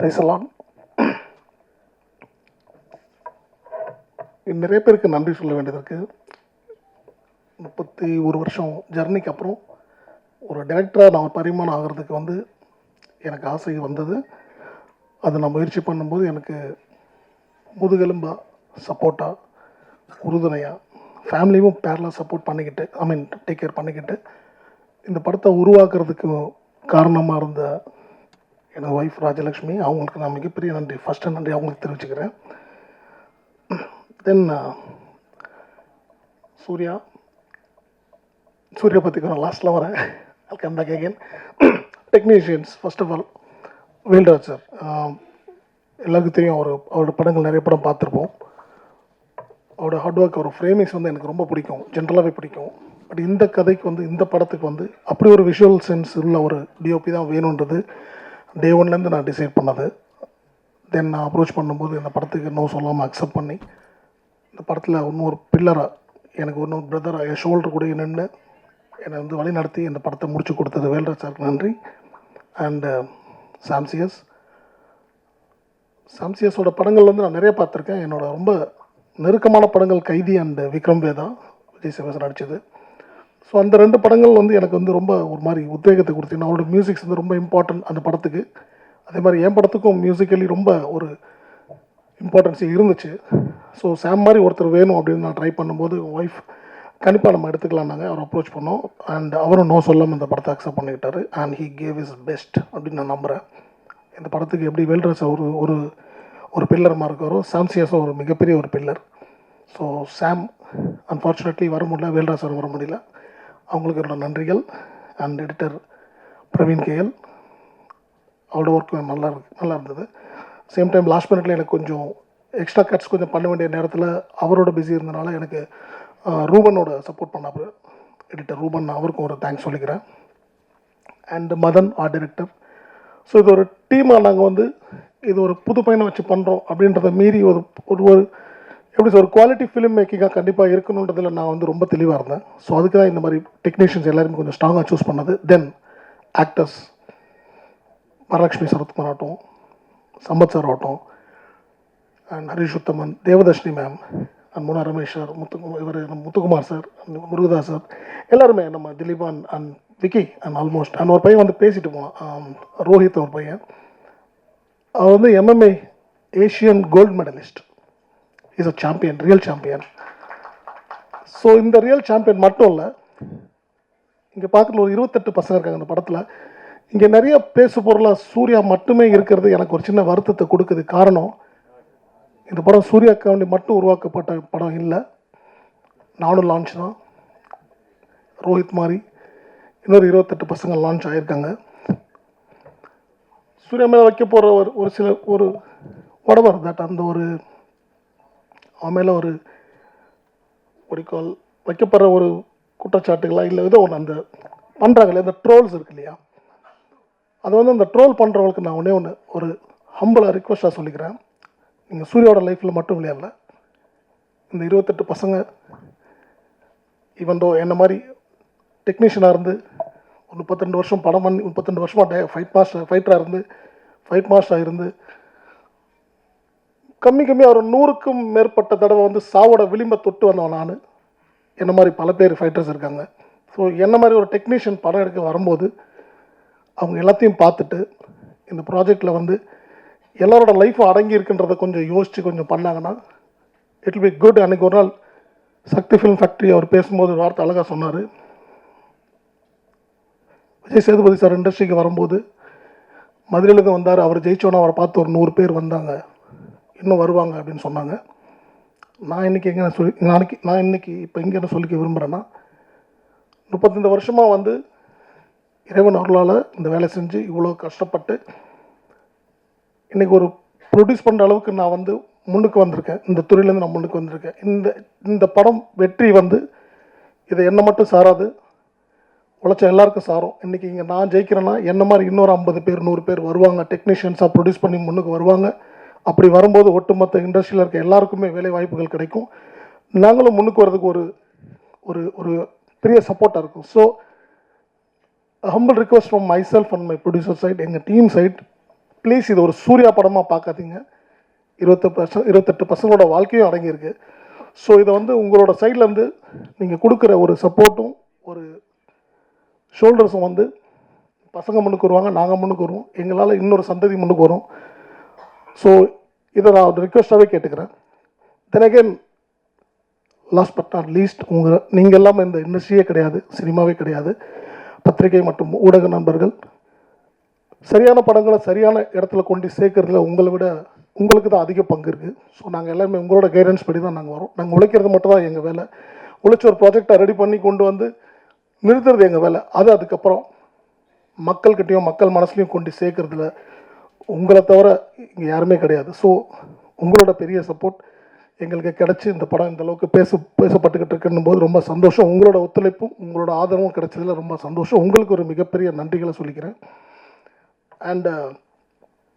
பேசலாம் நிறைய பேருக்கு நன்றி சொல்ல வேண்டியது இருக்குது முப்பத்தி ஒரு வருஷம் ஜர்னிக்கு அப்புறம் ஒரு டேரக்டராக நான் ஒரு பரிமாணம் ஆகிறதுக்கு வந்து எனக்கு ஆசை வந்தது. அதை நான் முயற்சி பண்ணும்போது எனக்கு முதுகெலும்பா சப்போர்ட்டாக உறுதுணையாக ஃபேமிலியும் பேரலாக சப்போர்ட் பண்ணிக்கிட்டு ஐ மீன் டேக் கேர் பண்ணிக்கிட்டு இந்த படத்தை உருவாக்குறதுக்கு காரணமாக இருந்த எனது ஒய்ஃப் ராஜலக்ஷ்மி அவங்களுக்கு நான் மிகப்பெரிய நன்றி. ஃபஸ்ட்டு நன்றி அவங்களுக்கு தெரிவிச்சுக்கிறேன். தென் சூர்யா. சூர்யா பற்றி நான் லாஸ்ட்டில் வரேன். I'll come back again technicians first of all Velraj sir எல்லாருக்கும் தெரியும் அவர் அவரோட படங்கள் நிறைய படம் பார்த்துருப்போம். அவரோட ஹார்ட் ஒர்க் அவர் ஃப்ரேமிங்ஸ் வந்து எனக்கு ரொம்ப பிடிக்கும். ஜென்ரலாகவே பிடிக்கும். பட் இந்த கதைக்கு வந்து இந்த படத்துக்கு வந்து அப்படி ஒரு விஷுவல் சென்ஸ் உள்ள ஒரு டிஓபி தான் வேணுன்றது டே ஒன்லேருந்து நான் டிசைட் பண்ணது. தென் நான் அப்ரோச் பண்ணும்போது இந்த படத்துக்கு நோ சொல்லாமல் அக்செப்ட் பண்ணி இந்த படத்தில் இன்னொரு பில்லராக எனக்கு இன்னொரு பிரதராக என் ஷோல்டர் கூட நின்று என்னை வந்து வழி நடத்தி இந்த படத்தை முடிச்சு கொடுத்தது. வேல்ராஜ் சாருக்கு நன்றி. And uh, சாம்சியஸ். சாம்சியஸோட படங்கள் வந்து நான் நிறைய பார்த்துருக்கேன். என்னோட ரொம்ப நெருக்கமான படங்கள் கைதி அண்ட் விக்ரம் வேதா விஜய் சேவசன் நடித்தது ஸோ அந்த ரெண்டு படங்கள் வந்து எனக்கு வந்து ரொம்ப ஒரு மாதிரி உத்வேகத்தை கொடுத்தீங்கன்னா அவரோட மியூசிக்ஸ் வந்து ரொம்ப இம்பார்ட்டன்ட் அந்த படத்துக்கு. அதே மாதிரி என் படத்துக்கும் மியூசிக்கலி ரொம்ப ஒரு இம்பார்ட்டன்ஸ் இருந்துச்சு. ஸோ சாம் மாதிரி ஒருத்தர் வேணும் அப்படின்னு நான் ட்ரை பண்ணும்போது ஒய்ஃப் கண்டிப்பாக நம்ம எடுத்துக்கலாம்னாங்க அவர் அப்ரோச் பண்ணோம். அண்ட் அவரும் நோ சொல்லாமல் இந்த படத்தை accept பண்ணிக்கிட்டாரு. And he gave his best அப்படின்னு நான் நம்புகிறேன் இந்த படத்துக்கு எப்படி வேல்ராஜ் ஒரு ஒரு ஒரு பில்லர் இருக்காரோ சாம்சியஸும் ஒரு மிகப்பெரிய ஒரு பில்லர் ஸோ சாம் அன்ஃபார்ச்சுனேட்லி வர முடியல வேல்ராஜ் சார் வர முடியல. அவங்களுக்கு என்னோட நன்றிகள். அண்ட் எடிட்டர் பிரவீன் கேஎல் அவரோட ஒர்க் நல்லா இருக்கு நல்லா இருந்தது. சேம் டைம் லாஸ்ட் மினிட்ல எனக்கு கொஞ்சம் எக்ஸ்ட்ரா கட்ஸ் கொஞ்சம் பண்ண வேண்டிய நேரத்தில் அவரோட பிஸி இருந்தனால எனக்கு ரூபனோட சப்போர்ட் பண்ணாரு எடிட்டர் ரூபன் அவருக்கும் ஒரு தேங்க்ஸ் சொல்லிக்கிறேன். And Madan art director so இது ஒரு டீமாக நாங்கள் வந்து இது ஒரு புது பையனை வச்சு பண்ணுறோம் அப்படின்றத மீறி ஒரு ஒரு எப்படி எப்படி ஒரு குவாலிட்டி ஃபிலிம் மேக்கிங்காக கண்டிப்பாக இருக்கணுன்றதில் நான் வந்து ரொம்ப தெளிவாக இருந்தேன். ஸோ அதுக்கு தான் இந்த மாதிரி டெக்னீஷியன்ஸ் எல்லாருமே கொஞ்சம் ஸ்ட்ராங்காக சூஸ் பண்ணது. தென் ஆக்டர்ஸ் வரலட்சுமி சரத்குமார் ஆகட்டும் சம்பத் சார் ஆகட்டும் and Harish Uthaman Devadarshini ma'am and Muna Ramesh sir Muthu இவர் நம்ம முத்துக்குமார் சார் முருகதாஸ் சார் எல்லாருமே நம்ம Dileepan and Vicky and almost and ஒரு பையன் வந்து பேசிட்டு போனான் ரோஹித் ஒரு பையன். அவர் வந்து MMA Asian gold medallist is a champion real champion so இந்த ரியல் சாம்பியன் மட்டும் இல்லை இங்கே பார்க்குற ஒரு இருபத்தெட்டு பசங்க இருக்காங்க இந்த படத்தில். இங்கே நிறைய பேசு பொருளாக சூர்யா மட்டுமே இருக்கிறது எனக்கு ஒரு சின்ன வருத்தத்தை கொடுக்குது காரணம் இந்த படம் சூர்யாவுக்கு வேண்டி மட்டும் உருவாக்கப்பட்ட படம் இல்லை. நானும் லான்ச் தான். ரோஹித் மாதிரி இன்னொரு இருபத்தெட்டு பசங்க லான்ச் ஆகியிருக்காங்க சூர்யா மேலே வைக்க போகிற ஒரு ஒரு சில ஒரு உடம்பு தட் அந்த ஒரு அவன் மேலே ஒரு குறிக்கோள் வைக்கப்படுற ஒரு குற்றச்சாட்டுகளா இல்லை ஏதோ ஒன்று அந்த பண்ணுறாங்களே இந்த ட்ரோல்ஸ் இருக்கு இல்லையா? அது வந்து அந்த ட்ரோல் பண்ணுறவங்களுக்கு நான் ஒன்றே ஒன்று ஒரு ஹம்பிளாக ரிக்வஸ்ட்டாக சொல்லிக்கிறேன். நீங்கள் சூரியோட லைஃப்பில் மட்டும் விளையாடல இந்த இருபத்தெட்டு பசங்க இவன்டோ என்ன மாதிரி டெக்னீஷியனாக இருந்து ஒரு முப்பத்திரெண்டு வருஷம் படம் பண்ணி முப்பத்திரெண்டு வருஷமாக ஃபைட் மாஸ்டர் ஃபைட்டராக இருந்து ஃபைட் மாஸ்டராக இருந்து கம்மி கம்மியாக ஒரு நூறுக்கும் மேற்பட்ட தடவை வந்து சாவோட விளிம்பை தொட்டு வந்தவன் நான். என்ன மாதிரி பல பேர் ஃபைட்டர்ஸ் இருக்காங்க. ஸோ என்ன மாதிரி ஒரு டெக்னீஷியன் படம் எடுக்க வரும்போது அவங்க எல்லாத்தையும் பார்த்துட்டு இந்த ப்ராஜெக்டில் வந்து எல்லாரோட லைஃப் அடங்கி இருக்குன்றதை கொஞ்சம் யோசித்து கொஞ்சம் பண்ணாங்கன்னா இட் பி குட் அன்னைக்கு ஒரு நாள் சக்தி ஃபிலிம் ஃபேக்ட்ரி அவர் பேசும்போது ஒரு வார்த்தை அழகாக சொன்னார். விஜய் சேதுபதி சார் இண்டஸ்ட்ரிக்கு வரும்போது மதுரையிலுக்கு வந்தார். அவர் ஜெயிச்சோன்னா அவரை பார்த்து ஒரு நூறு பேர் வந்தாங்க. இன்னும் வருவாங்க அப்படின்னு சொன்னாங்க. நான் இன்றைக்கி எங்கே சொல்லி நாளைக்கு நான் இன்றைக்கி இப்போ எங்கே என்ன சொல்லிக்க விரும்புகிறேன்னா முப்பத்தஞ்சு வருஷமாக வந்து இறைவன் அருளால் இந்த வேலை செஞ்சு இவ்வளோ கஷ்டப்பட்டு இன்றைக்கி ஒரு ப்ரொடியூஸ் பண்ணுற அளவுக்கு நான் வந்து முன்னுக்கு வந்திருக்கேன். இந்த துறையிலேருந்து நான் முன்னுக்கு வந்திருக்கேன். இந்த இந்த படம் வெற்றி வந்து இதை என்ன மட்டும் சாராது உழைச்ச எல்லாருக்கும் சாரும். இன்றைக்கி இங்கே நான் ஜெயிக்கிறேன்னா என்ன மாதிரி இன்னொரு ஐம்பது பேர் நூறு பேர் வருவாங்க. டெக்னீஷியன்ஸாக ப்ரொடியூஸ் பண்ணி முன்னுக்கு வருவாங்க. அப்படி வரும்போது ஒட்டுமொத்த இண்டஸ்ட்ரியில் இருக்க எல்லாருக்குமே வேலை வாய்ப்புகள் கிடைக்கும். நாங்களும் முன்னுக்கு வரதுக்கு ஒரு ஒரு ஒரு பெரிய சப்போர்ட்டாக இருக்கும். So humble request from myself and my producer side எங்கள் டீம் சைட் ப்ளீஸ் இது ஒரு சூர்யா படமாக பார்க்காதீங்க. இருபத்து பர்சன்ட் இருபத்தெட்டு பசங்களோட வாழ்க்கையும் அடங்கியிருக்கு. ஸோ இதை வந்து உங்களோட சைட்லேருந்து நீங்கள் கொடுக்குற ஒரு சப்போர்ட்டும் ஒரு ஷோல்டர்ஸும் வந்து பசங்க முன்னுக்கு வருவாங்க நாங்கள் முன்னுக்கு வருவோம். எங்களால் இன்னொரு சந்ததி முன்னுக்கு வரும். ஸோ இதை நான் ரிக்வெஸ்ட்டாகவே கேட்டுக்கிறேன். Then again last but not least உங்கள் நீங்கள் எல்லாமே இந்த இண்டஸ்ட்ரியே கிடையாது சினிமாவே கிடையாது பத்திரிகை மற்றும் ஊடக நண்பர்கள். சரியான படங்களை சரியான இடத்துல கொண்டு சேர்க்கறதுல உங்களை விட உங்களுக்கு தான் அதிக பங்கு இருக்குது ஸோ நாங்கள் எல்லாமே உங்களோட கைடன்ஸ் படி தான் நாங்கள் வரோம். நாங்கள் உழைக்கிறது மட்டும் தான் எங்கள் வேலை. உழைச்சி ஒரு ப்ராஜெக்டை ரெடி பண்ணி கொண்டு வந்து நிறுத்துறது எங்கள் வேலை. அது அதுக்கப்புறம் மக்கள்கிட்டையும் மக்கள் மனசுலையும் கொண்டு சேர்க்கறதுல உங்களை தவிர இங்கே யாருமே கிடையாது. ஸோ உங்களோட பெரிய சப்போர்ட் எங்களுக்கு கிடச்சி இந்த படம் இந்த அளவுக்கு பேச பேசப்பட்டுக்கிட்டு இருக்குன்னும் போது ரொம்ப சந்தோஷம். உங்களோட ஒத்துழைப்பும் உங்களோட ஆதரவும் கிடைச்சதில் ரொம்ப சந்தோஷம். உங்களுக்கு ஒரு மிகப்பெரிய நன்றிகளை சொல்லிக்கிறேன். அண்டு